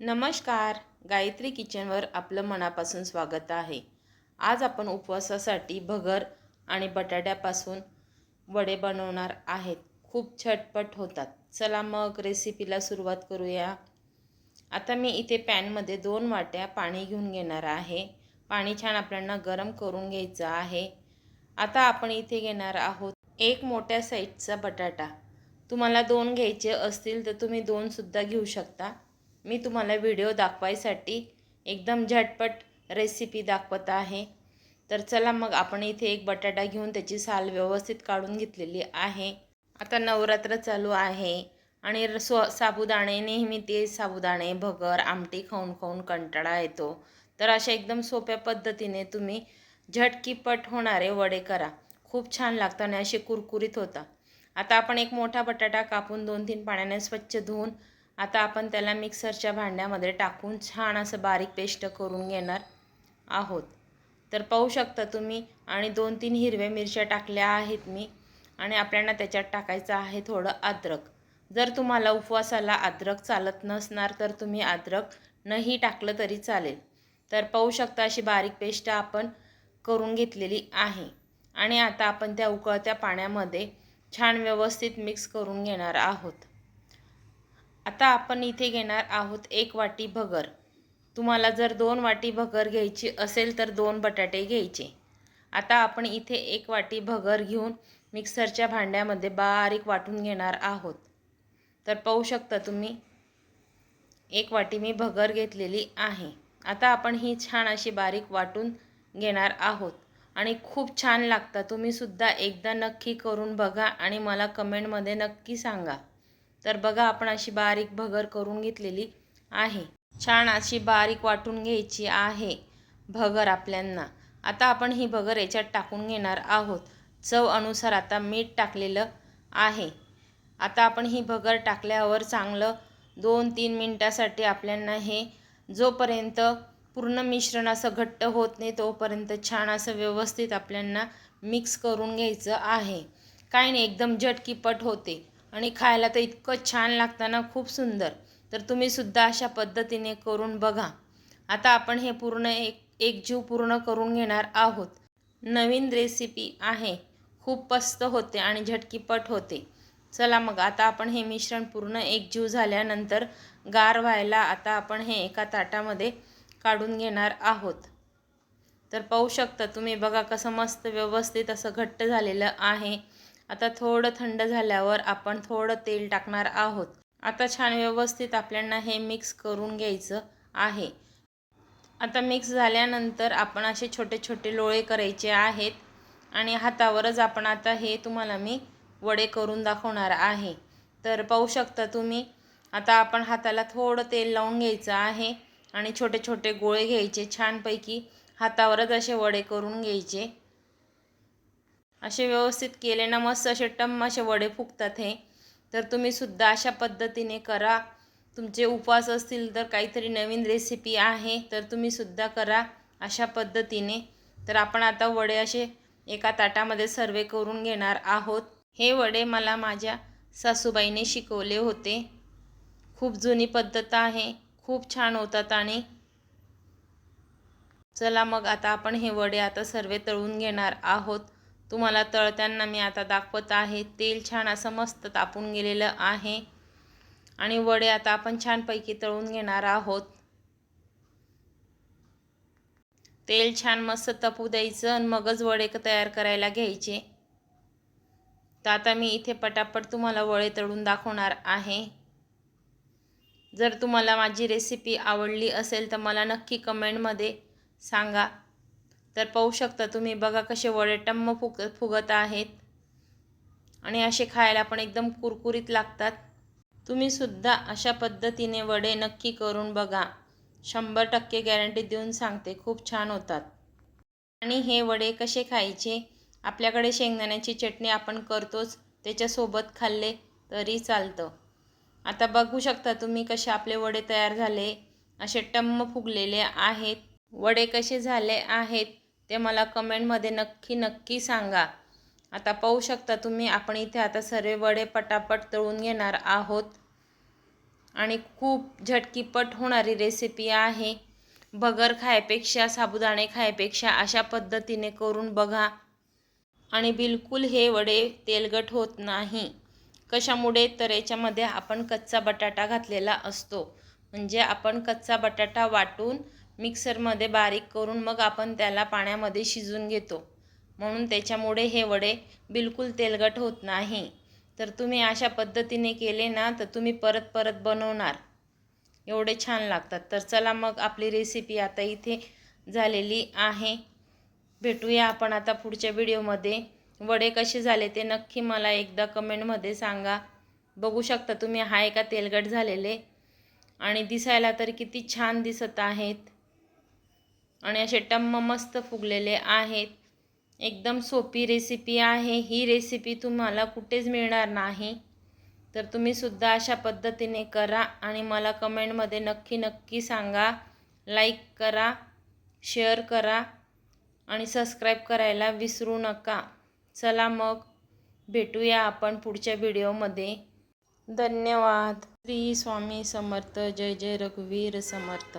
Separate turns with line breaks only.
नमस्कार. गायत्री किचनवर आपलं मनापासून स्वागत आहे. आज आपण उपवासासाठी भगर आणि बटाट्यापासून वडे बनवणार आहेत. खूप झटपट होतात. चला मग रेसिपीला सुरुवात करूया. आता मी इथे पॅनमध्ये दोन वाट्या पाणी घेऊन घेणार आहे. पाणी छान आपल्याला गरम करून घ्यायचं आहे. आता आपण इथे घेणार आहोत एक मोठ्या साईजचा बटाटा. तुम्हाला दोन घ्यायचे असतील तर तुम्ही दोनसुद्धा घेऊ शकता. मी तुम्हाला व्हिडिओ दाखवायसाठी एकदम झटपट रेसिपी दाखवत आहे. तर चला मग आपण इथे एक बटाटा घेऊन त्याची साल व्यवस्थित काढून घेतलेली आहे. आता नवरात्र चालू आहे आणि स्व साबुदाणे नेहमी ते साबुदाणे भगर आमटी खाऊन खाऊन कंटाळा येतो. तर अशा एकदम सोप्या पद्धतीने तुम्ही झटकीपट होणारे वडे करा. खूप छान लागतात आणि असे कुरकुरीत होता आता आपण एक मोठा बटाटा कापून दोन तीन पाण्याने स्वच्छ धुवून आता आपण त्याला मिक्सरच्या भांड्यामध्ये टाकून छान असं बारीक पेस्ट करून घेणार आहोत. तर पाहू शकता तुम्ही आणि दोन तीन हिरव्या मिरच्या टाकल्या आहेत मी आणि आपल्याला त्याच्यात टाकायचं आहे थोडं अद्रक. जर तुम्हाला उपवासाला अद्रक चालत नसणार तर तुम्ही अद्रक नाही टाकलं तरी चालेल. तर पाहू शकता अशी बारीक पेस्ट आपण करून घेतलेली आहे. आणि आता आपण त्या उकळत्या पाण्यामध्ये छान व्यवस्थित मिक्स करून घेणार आहोत. आता आपण इथे घेणार आहोत एक वाटी भगर. तुम्हाला जर दोन वाटी भगर घ्यायची असेल तर दोन बटाटे घ्यायचे. आता आपण इथे एक वाटी भगर घेऊन मिक्सरच्या भांड्यामध्ये बारीक वाटून घेणार आहोत. तर पाहू शकता तुम्ही एक वाटी मी भगर घेतलेली आहे. आता आपण ही छान अशी बारीक वाटून घेणार आहोत. आणि खूप छान लागतं. तुम्हीसुद्धा एकदा नक्की करून बघा आणि मला कमेंटमध्ये नक्की सांगा. तर बघा आपण अशी बारीक भगर करून घेतलेली आहे. छान अशी बारीक वाटून घ्यायची आहे भगर आपल्यांना. आता आपण ही भगर याच्यात टाकून घेणार आहोत. चव अनुसार आता मीठ टाकलेलं आहे. आता आपण ही भगर टाकल्यावर चांगलं दोन तीन मिनटासाठी आपल्यांना हे जोपर्यंत पूर्ण मिश्रण असं घट्ट होत नाही तोपर्यंत छान असं व्यवस्थित आपल्यांना मिक्स करून घ्यायचं आहे. काही नाही एकदम झटकीपट होते. आणि खायला तर इतकं छान लागतं ना खूप सुंदर. तर तुम्हीसुद्धा अशा पद्धतीने करून बघा. आता आपण हे पूर्ण एक एकजीव पूर्ण करून घेणार आहोत. नवीन रेसिपी आहे. खूप पस्त होते आणि झटकीपट होते. चला मग आता आपण हे मिश्रण पूर्ण एकजीव झाल्यानंतर गार व्हायला आता आपण हे एका ताटामध्ये काढून घेणार आहोत. तर पाहू शकता तुम्ही बघा कसं मस्त व्यवस्थित असं घट्ट झालेलं आहे. आता थोडं थंड झाल्यावर आपण थोडं तेल टाकणार आहोत. आता छान व्यवस्थित आपल्याला हे मिक्स करून घ्यायचं आहे. आता मिक्स झाल्यानंतर आपण असे छोटे छोटे लोळे करायचे आहेत आणि हातावरच आपण आता हे तुम्हाला मी वडे करून दाखवणार आहे. तर पाहू शकता तुम्ही आता आपण हाताला थोडं तेल लावून घ्यायचं आहे आणि छोटे छोटे गोळे घ्यायचे छानपैकी हातावरच असे वडे करून घ्यायचे. असे व्यवस्थित केले ना मस्त असे टम असे वडे फुगतात हे. तर तुम्ही सुद्धा अशा पद्धतीने करा. तुमचे उपवास असतील तर काहीतरी नवीन रेसिपी आहे तर तुम्ही सुद्धा करा अशा पद्धतीने. तर आपण आता वडे असे एका ताटामध्ये सर्वे करून घेणार आहोत. हे वडे मला माझ्या सासूबाईने शिकवले होते. खूप जुनी पद्धत आहे खूप छान होतात आणि चला मग आता आपण हे वडे आता सर्वे तळून घेणार आहोत. तुम्हाला तळताना मी आता दाखवत आहे. तेल छान असं मस्त तापून गेलेलं आहे. आणि वडे आता आपण छानपैकी तळून घेणार आहोत. तेल छान मस्त तपू द्यायचं आणि मगच वडे तयार करायला घ्यायचे. तर आता मी इथे पटापट तुम्हाला वडे तळून दाखवणार आहे. जर तुम्हाला माझी रेसिपी आवडली असेल तर मला नक्की कमेंटमध्ये सांगा. तर पाहू शकता तुम्ही बघा कसे वडे टम्म फुग फुगत आहेत. आणि असे खायला पण एकदम कुरकुरीत लागतात. तुम्हीसुद्धा अशा पद्धतीने वडे नक्की करून बघा. शंभर टक्के गॅरंटी देऊन सांगते खूप छान होतात. आणि हे वडे कसे खायचे? आपल्याकडे शेंगदाण्याची चटणी आपण करतोच त्याच्यासोबत खाल्ले तरी चालतं. आता बघू शकता तुम्ही कसे आपले वडे तयार झाले. असे टम्म फुगलेले आहेत. वडे कसे झाले आहेत? ते मला कमेंटमध्ये नक्की नक्की सांगा. आता पाहू शकता तुम्ही आपण इथे आता सर्व वडे पटापट तळून घेणार आहोत. आणि खूप झटकीपट होणारी रेसिपी आहे. भगर खायपेक्षा साबुदाणे खायपेक्षा अशा पद्धतीने करून बघा. आणि बिलकुल हे वडे तेलगट होत नाही. कशामुळे? तर याच्यामध्ये आपण कच्चा बटाटा घातलेला असतो. म्हणजे आपण कच्चा बटाटा वाटून मिक्सरमध्ये बारीक करून मग आपण त्याला पाण्यामध्ये शिजून घेतो. म्हणून त्याच्यामुळे हे वडे बिलकुल तेलगट होत नाही. तर तुम्ही अशा पद्धतीने केले ना तर तुम्ही परत परत बनवणार. एवढे छान लागतात. तर चला मग आपली रेसिपी आता इथे झालेली आहे. भेटूया आपण आता पुढच्या व्हिडिओमध्ये. वडे कसे झाले ते नक्की मला एकदा कमेंटमध्ये सांगा. बघू शकता तुम्ही हाय का तेलगट झालेले. आणि दिसायला तर किती छान दिसत आहेत. आणि असे टम्म मस्त फुगलेले आहेत. एकदम सोपी रेसिपी आहे. ही रेसिपी तुम्हाला कुठेच मिळणार नाही. तर तुम्हीसुद्धा अशा पद्धतीने करा आणि मला कमेंटमध्ये नक्की नक्की सांगा. लाईक करा शेअर करा आणि सबस्क्राईब करायला विसरू नका. चला मग भेटूया आपण पुढच्या व्हिडिओमध्ये धन्यवाद. श्री स्वामी समर्थ. जय जय रघुवीर समर्थ.